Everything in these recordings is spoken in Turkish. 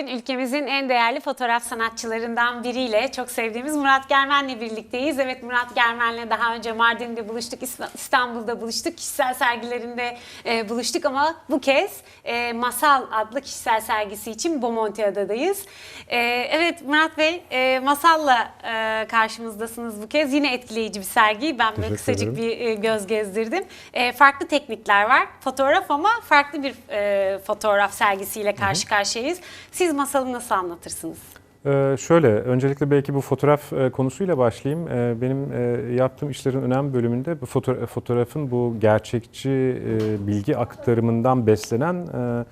Bugün ülkemizin en değerli fotoğraf sanatçılarından biriyle çok sevdiğimiz Murat Germen'le birlikteyiz. Evet Murat Germen'le daha önce Mardin'de buluştuk, İsta- İstanbul'da buluştuk, kişisel sergilerinde e, buluştuk ama bu kez e, Masal adlı kişisel sergisi için Bomontiada'dayız. E, evet Murat Bey, e, Masal'la e, karşımızdasınız bu kez. Yine etkileyici bir sergi. Ben böyle kısacık bir e, göz gezdirdim. E, farklı teknikler var. Fotoğraf ama farklı bir e, fotoğraf sergisiyle karşı karşıyayız. Siz masalı nasıl anlatırsınız? Ee, şöyle, öncelikle belki bu fotoğraf e, konusuyla başlayayım. Ee, benim e, yaptığım işlerin önemli bölümünde bu foto- fotoğrafın bu gerçekçi e, bilgi aktarımından beslenen e,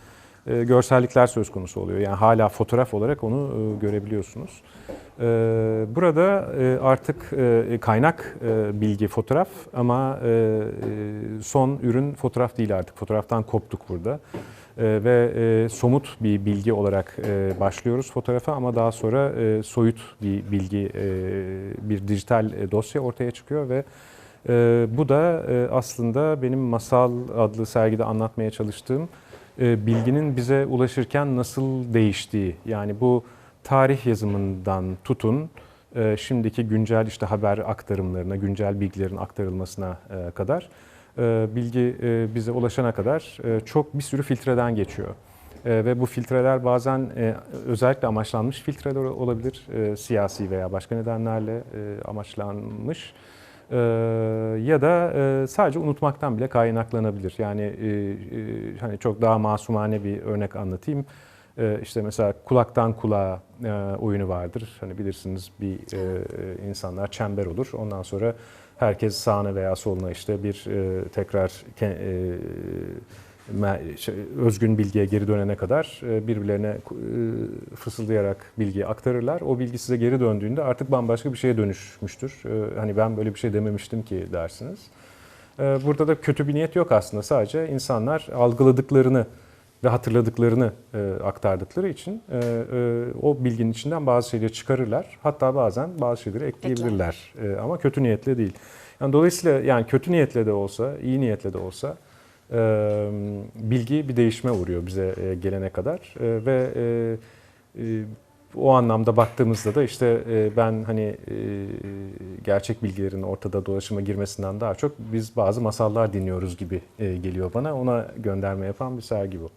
e, görsellikler söz konusu oluyor. Yani hala fotoğraf olarak onu e, görebiliyorsunuz. Ee, Burada e, artık e, kaynak e, bilgi fotoğraf ama e, e, son ürün fotoğraf değil artık. Fotoğraftan koptuk burada. Ee, ve e, somut bir bilgi olarak e, başlıyoruz fotoğrafa ama daha sonra e, soyut bir bilgi, bir dijital dosya ortaya çıkıyor ve bu da aslında benim Masal adlı sergide anlatmaya çalıştığım bilginin bize ulaşırken nasıl değiştiği. Yani bu tarih yazımından tutun şimdiki güncel işte haber aktarımlarına, güncel bilgilerin aktarılmasına kadar bilgi e, bize ulaşana kadar e, çok bir sürü filtreden geçiyor. E, Ve bu filtreler bazen e, özellikle amaçlanmış filtreler olabilir. E, Siyasi veya başka nedenlerle e, amaçlanmış. E, Ya da e, sadece unutmaktan bile kaynaklanabilir. Yani e, e, hani çok daha masumane bir örnek anlatayım. E, İşte mesela kulaktan kulağa e, oyunu vardır. Hani bilirsiniz bir e, e, insanlar çember olur. Ondan sonra herkes sağına veya soluna işte bir e, tekrar e, şey, özgün bilgiye geri dönene kadar e, birbirlerine e, fısıldayarak bilgiyi aktarırlar. O bilgi size geri döndüğünde artık bambaşka bir şeye dönüşmüştür. E, hani ben böyle bir şey dememiştim ki dersiniz. E, burada da kötü bir niyet yok aslında. Sadece insanlar algıladıklarını ve hatırladıklarını e, aktardıkları için e, e, o bilginin içinden bazı şeyleri çıkarırlar. Hatta bazen bazı şeyleri ekleyebilirler. E, ama kötü niyetle değil. Yani dolayısıyla yani kötü niyetle de olsa, iyi niyetle de olsa e, bilgi bir değişime uğruyor bize e, gelene kadar E, ve e, e, o anlamda baktığımızda da işte e, ben hani e, gerçek bilgilerin ortada dolaşıma girmesinden daha çok biz bazı masallar dinliyoruz gibi e, geliyor bana. Ona gönderme yapan bir sergi bu.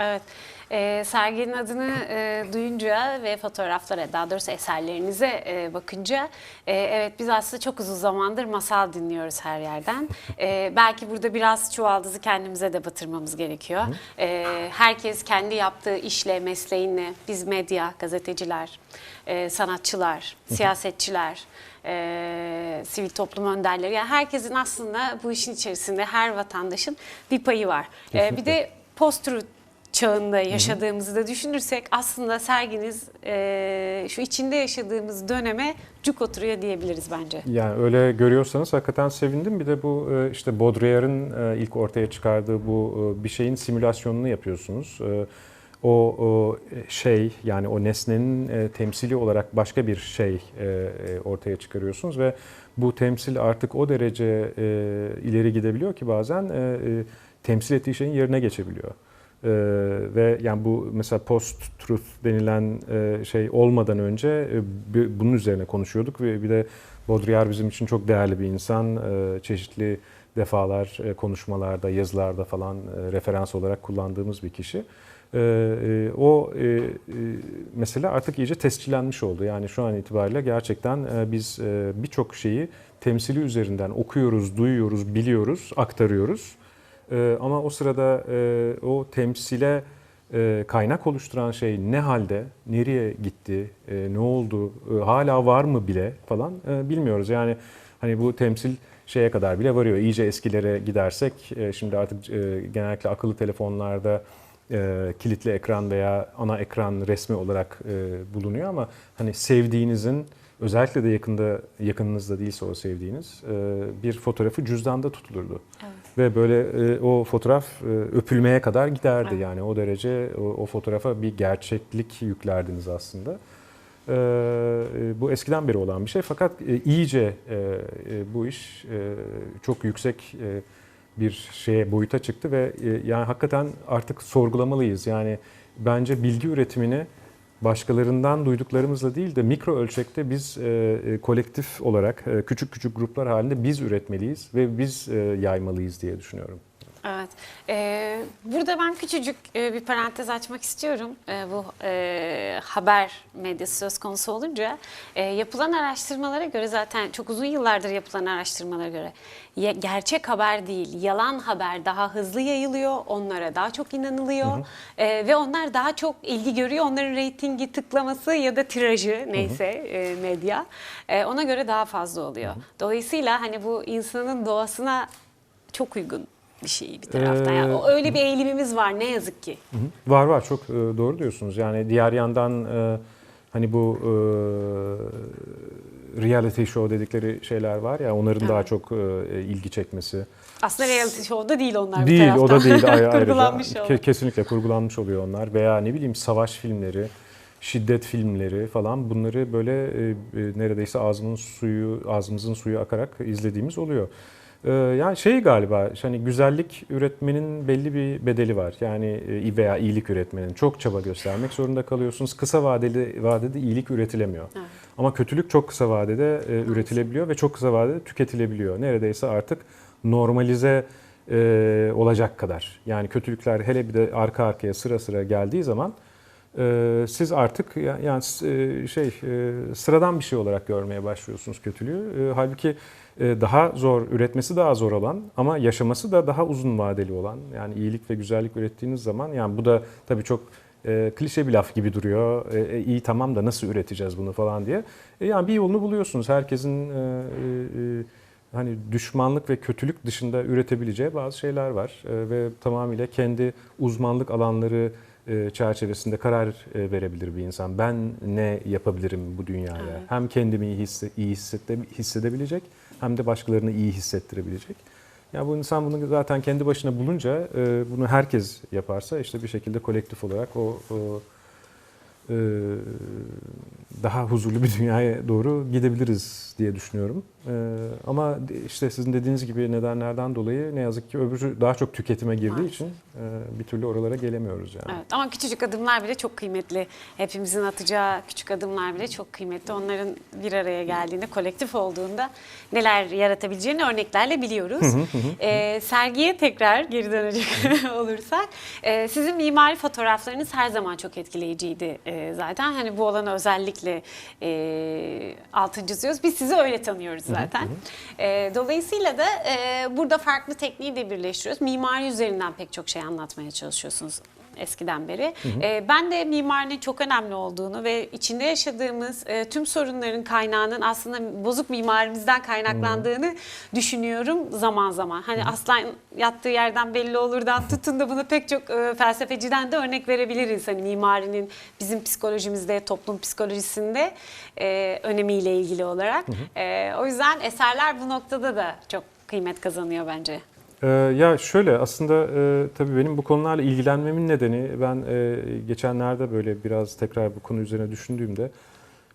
Evet, e, serginin adını e, duyunca ve fotoğraflara, daha doğrusu eserlerinize e, bakınca, e, evet biz aslında çok uzun zamandır masal dinliyoruz her yerden. E, belki burada biraz çuvaldızı kendimize de batırmamız gerekiyor. E, herkes kendi yaptığı işle, mesleğinle, biz medya, gazeteciler, e, sanatçılar, siyasetçiler, e, sivil toplum önderleri, yani herkesin aslında bu işin içerisinde her vatandaşın bir payı var. E, bir de post-truth çağında yaşadığımızı da düşünürsek aslında serginiz e, şu içinde yaşadığımız döneme cuk oturuyor diyebiliriz bence. Yani öyle görüyorsanız hakikaten sevindim. Bir de bu e, işte Baudrillard'ın e, ilk ortaya çıkardığı bu e, bir şeyin simülasyonunu yapıyorsunuz. E, O, o şey yani o nesnenin e, temsili olarak başka bir şey e, ortaya çıkarıyorsunuz ve bu temsil artık o derece e, ileri gidebiliyor ki bazen e, e, temsil ettiği şeyin yerine geçebiliyor. Ee, ve yani bu mesela post truth denilen e, şey olmadan önce e, bi- bunun üzerine konuşuyorduk ve bir de Baudrillard bizim için çok değerli bir insan. Ee, çeşitli defalar e, konuşmalarda, yazılarda falan e, referans olarak kullandığımız bir kişi. Ee, e, o e, e, mesela artık iyice tescillenmiş oldu. Yani şu an itibariyle gerçekten e, biz e, birçok şeyi temsili üzerinden okuyoruz, duyuyoruz, biliyoruz, aktarıyoruz. Ee, ama o sırada e, o temsile e, kaynak oluşturan şey ne halde, nereye gitti, e, ne oldu, hala var mı bile falan bilmiyoruz. Yani hani bu temsil şeye kadar bile varıyor. İyice eskilere gidersek şimdi artık genellikle akıllı telefonlarda e, kilitli ekran veya ana ekran resmi olarak bulunuyor ama hani sevdiğinizin özellikle de yakında yakınınızda değilse o sevdiğiniz e, bir fotoğrafı cüzdanda tutulurdu. Ve böyle e, o fotoğraf e, öpülmeye kadar giderdi Evet. yani o derece o, o fotoğrafa bir gerçeklik yüklerdiniz aslında. Bu eskiden beri olan bir şey fakat iyice bu iş çok yüksek bir şeye boyuta çıktı ve yani hakikaten artık sorgulamalıyız. Yani bence bilgi üretimini başkalarından duyduklarımızla değil de mikro ölçekte biz e, e, kolektif olarak e, küçük küçük gruplar halinde biz üretmeliyiz ve biz e, yaymalıyız diye düşünüyorum. Evet. Ee, burada ben küçücük e, bir parantez açmak istiyorum. E, bu e, haber medyası söz konusu olunca e, yapılan araştırmalara göre zaten çok uzun yıllardır yapılan araştırmalara göre ya- gerçek haber değil, yalan haber daha hızlı yayılıyor, onlara daha çok inanılıyor E, ve onlar daha çok ilgi görüyor. Onların reytingi, tıklaması ya da tirajı neyse e, medya e, ona göre daha fazla oluyor. Dolayısıyla hani bu insanın doğasına çok uygun bir şey bir taraftan. Yani Ee, o- öyle bir eğilimimiz var ne yazık ki. Var var çok e, doğru diyorsunuz. Yani diğer yandan e, hani bu e, reality show dedikleri şeyler var ya onların daha Evet. çok e, ilgi çekmesi. Aslında reality show'da değil onlar bir Değil o taraftan. da değil ayrı, ayrıca. Kurgulanmış olan. kesinlikle kurgulanmış oluyor onlar veya ne bileyim savaş filmleri, şiddet filmleri falan bunları böyle e, neredeyse ağzımın suyu ağzımızın suyu akarak izlediğimiz oluyor. E, yani şey galiba hani güzellik üretmenin belli bir bedeli var. Yani e, veya iyilik üretmenin çok çaba göstermek zorunda kalıyorsunuz. Kısa vadeli vadede iyilik üretilemiyor. Evet. Ama kötülük çok kısa vadede e, üretilebiliyor ve çok kısa vadede tüketilebiliyor. Neredeyse artık normalize e, olacak kadar. Yani kötülükler hele bir de arka arkaya sıra sıra geldiği zaman siz artık ya- yani e, şey e, sıradan bir şey olarak görmeye başlıyorsunuz kötülüğü. E, halbuki daha zor üretmesi daha zor olan ama yaşaması da daha uzun vadeli olan yani iyilik ve güzellik ürettiğiniz zaman yani bu da tabii çok klişe bir laf gibi duruyor. E, e, iyi tamam da nasıl üreteceğiz bunu falan diye. Yani bir yolunu buluyorsunuz. Herkesin hani düşmanlık ve kötülük dışında üretebileceği bazı şeyler var ve tamamıyla kendi uzmanlık alanları çerçevesinde karar e, verebilir bir insan. Ben ne yapabilirim bu dünyaya? Evet. Hem kendimi iyi, hisse, iyi hissede- hissedebilecek hem de başkalarını iyi hissettirebilecek. Ya bu insan bunu zaten kendi başına bulunca e, bunu herkes yaparsa işte bir şekilde kolektif olarak o, o e, daha huzurlu bir dünyaya doğru gidebiliriz diye düşünüyorum. E, ama işte sizin dediğiniz gibi nedenlerden dolayı ne yazık ki öbürü daha çok tüketime girdiği Maalesef. için e, bir türlü oralara gelemiyoruz yani. Evet, ama küçücük adımlar bile çok kıymetli. Hepimizin atacağı küçük adımlar bile çok kıymetli. Onların bir araya geldiğinde, kolektif olduğunda neler yaratabileceğini örneklerle biliyoruz. Ee, sergiye tekrar geri dönecek olursak, e, sizin mimari fotoğraflarınız her zaman çok etkileyiciydi e, zaten. Hani bu alana özellikle e, altın çiziyoruz. Biz sizi öyle tanıyoruz zaten. E, dolayısıyla da e, burada farklı tekniği de birleştiriyoruz. Mimari üzerinden pek çok şey anlatmaya çalışıyorsunuz eskiden beri. E, ben de mimarinin çok önemli olduğunu ve içinde yaşadığımız e, tüm sorunların kaynağının aslında bozuk mimarimizden kaynaklandığını düşünüyorum zaman zaman. Hani aslan yattığı yerden belli olurdan tutun da buna pek çok e, felsefeciden de örnek verebiliriz. Hani mimarinin bizim psikolojimizde, toplum psikolojisinde e, önemiyle ilgili olarak. E, o yüzden eserler bu noktada da çok kıymet kazanıyor bence. Ee, ya şöyle aslında e, tabii benim bu konularla ilgilenmemin nedeni ben e, geçenlerde böyle biraz tekrar bu konu üzerine düşündüğümde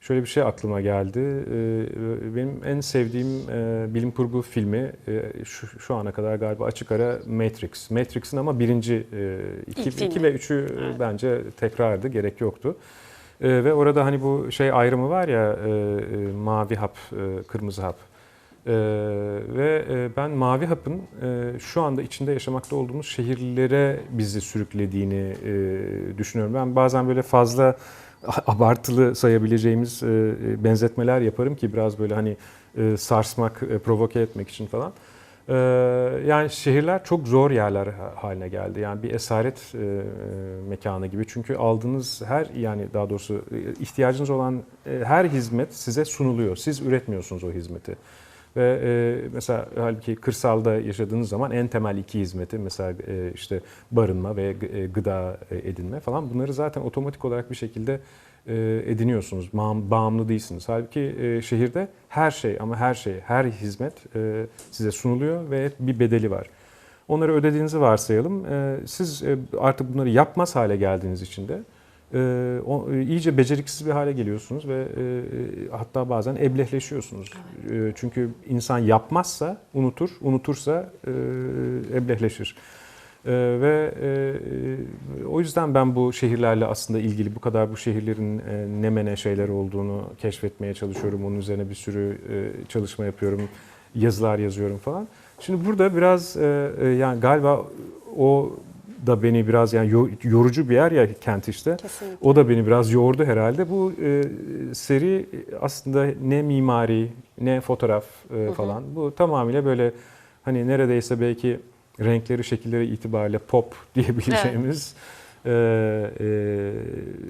şöyle bir şey aklıma geldi. Ee, benim en sevdiğim e, bilim kurgu filmi e, şu, şu ana kadar galiba açık ara Matrix. Matrix'in ama birinci e, iki, İlk iki ve üçü Evet. bence tekrardı gerek yoktu. E, ve orada hani bu şey ayrımı var ya e, e, mavi hap, e, kırmızı hap. Ee, ve e, ben Mavi Hap'ın e, şu anda içinde yaşamakta olduğumuz şehirlere bizi sürüklediğini e, düşünüyorum. Ben bazen böyle fazla abartılı sayabileceğimiz e, e, benzetmeler yaparım ki biraz böyle hani e, sarsmak, e, provoke etmek için falan. Ee, yani şehirler çok zor yerler ha- haline geldi. Yani bir esaret e, mekanı gibi. Çünkü aldığınız her yani daha doğrusu e, ihtiyacınız olan e, her hizmet size sunuluyor. Siz üretmiyorsunuz o hizmeti. Ve e, mesela halbuki kırsalda yaşadığınız zaman en temel iki hizmeti mesela e, işte barınma ve e, gıda e, edinme falan bunları zaten otomatik olarak bir şekilde e, ediniyorsunuz. Bağım- Bağımlı değilsiniz. Halbuki e, şehirde her şey ama her şey, her hizmet e, size sunuluyor ve bir bedeli var. Onları ödediğinizi varsayalım. E, Siz artık bunları yapmaz hale geldiğiniz için de e, o, e, iyice beceriksiz bir hale geliyorsunuz ve e, e, hatta bazen eblehleşiyorsunuz. E, çünkü insan yapmazsa unutur, unutursa e, eblehleşir. E, ve e, o yüzden ben bu şehirlerle aslında ilgili bu kadar bu şehirlerin e, ne mene şeyler olduğunu keşfetmeye çalışıyorum. Onun üzerine bir sürü e, çalışma yapıyorum, yazılar yazıyorum falan. Şimdi burada biraz e, e, yani galiba o da beni biraz yani yo- yorucu bir yer ya kent işte. Kesinlikle. O da beni biraz yordu herhalde. Bu e, seri aslında ne mimari ne fotoğraf e, falan. Bu tamamıyla böyle hani neredeyse belki renkleri, şekilleri itibariyle pop diyebileceğimiz e, e,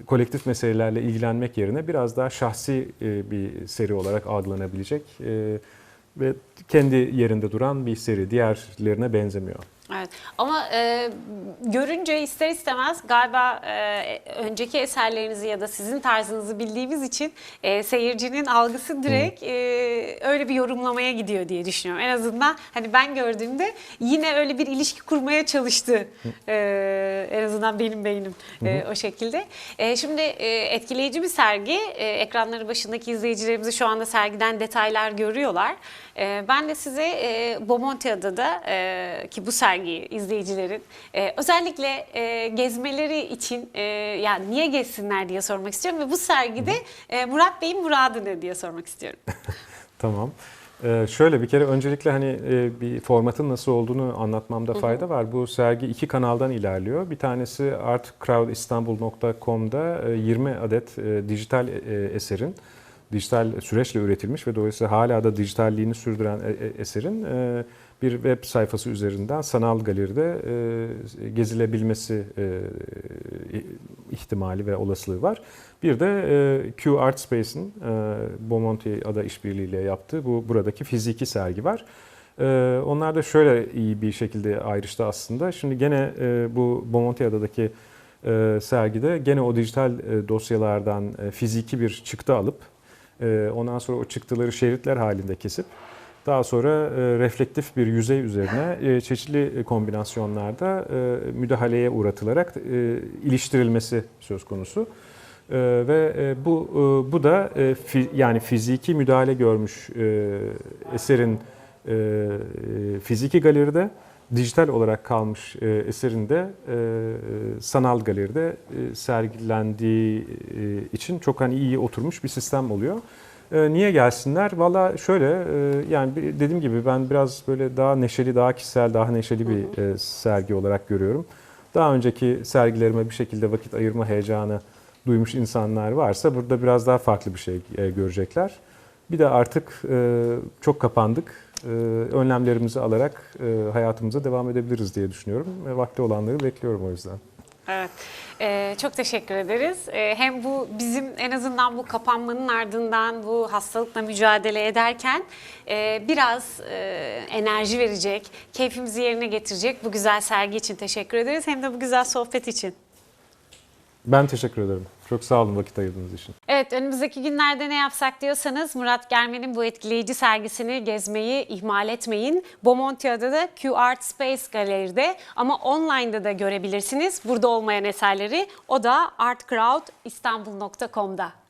kolektif meselelerle ilgilenmek yerine biraz daha şahsi e, bir seri olarak algılanabilecek e, ve kendi yerinde duran bir seri. Diğerlerine benzemiyor. Evet ama e, görünce ister istemez galiba e, önceki eserlerinizi ya da sizin tarzınızı bildiğimiz için e, seyircinin algısı direkt e, öyle bir yorumlamaya gidiyor diye düşünüyorum. En azından hani ben gördüğümde yine öyle bir ilişki kurmaya çalıştı e, en azından benim beynim e, o şekilde. E, şimdi e, etkileyici bir sergi. E, ekranları başındaki izleyicilerimizi şu anda sergiden detaylar görüyorlar. E, ben de size e, Bomontia'da da e, ki bu sergiyi izleyicilerin e, özellikle e, gezmeleri için e, yani niye gezsinler diye sormak istiyorum ve bu sergide e, Murat Bey'in muradı ne diye sormak istiyorum. Tamam. Ee, şöyle bir kere öncelikle hani e, bir formatın nasıl olduğunu anlatmamda fayda var. Bu sergi iki kanaldan ilerliyor. Bir tanesi artcrowdistanbul.com'da e, 20 adet e, dijital e, eserin dijital süreçle üretilmiş ve dolayısıyla hala da dijitalliğini sürdüren e- e- eserin e, bir web sayfası üzerinden sanal galeride e, gezilebilmesi e, ihtimali ve olasılığı var. Bir de e, Q Art Space'in e, Bomonti Ada işbirliğiyle yaptığı bu buradaki fiziki sergi var. E, onlar da şöyle iyi bir şekilde ayrıştı aslında. Şimdi gene e, bu Bomonti Ada'daki e, sergide gene o dijital e, dosyalardan e, fiziki bir çıktı alıp e, ondan sonra o çıktıları şeritler halinde kesip daha sonra e, reflektif bir yüzey üzerine e, çeşitli kombinasyonlarda e, müdahaleye uğratılarak iliştirilmesi söz konusu. E, ve e, bu e, bu da e, fi, yani fiziki müdahale görmüş e, eserin e, fiziki galeride dijital olarak kalmış e, eserin de e, sanal galeride e, sergilendiği e, için çok hani iyi oturmuş bir sistem oluyor. E, niye gelsinler? Valla şöyle e, yani dediğim gibi ben biraz böyle daha neşeli, daha kişisel, daha neşeli bir e, sergi olarak görüyorum. Daha önceki sergilerime bir şekilde vakit ayırma heyecanı duymuş insanlar varsa burada biraz daha farklı bir şey e, görecekler. Bir de artık çok kapandık. Önlemlerimizi alarak hayatımıza devam edebiliriz diye düşünüyorum. Vakti olanları bekliyorum o yüzden. Evet. Ee, çok teşekkür ederiz. Ee, hem bu bizim en azından bu kapanmanın ardından bu hastalıkla mücadele ederken e, biraz e, enerji verecek, keyfimizi yerine getirecek bu güzel sergi için teşekkür ederiz. Hem de bu güzel sohbet için. Ben teşekkür ederim. Çok sağ olun vakit ayırdığınız için. Evet önümüzdeki günlerde ne yapsak diyorsanız Murat Germen'in bu etkileyici sergisini gezmeyi ihmal etmeyin. Bomontia'da da Q Art Space Galeri'de ama online'da da görebilirsiniz. Burada olmayan eserleri o da artcrowdistanbul.com'da.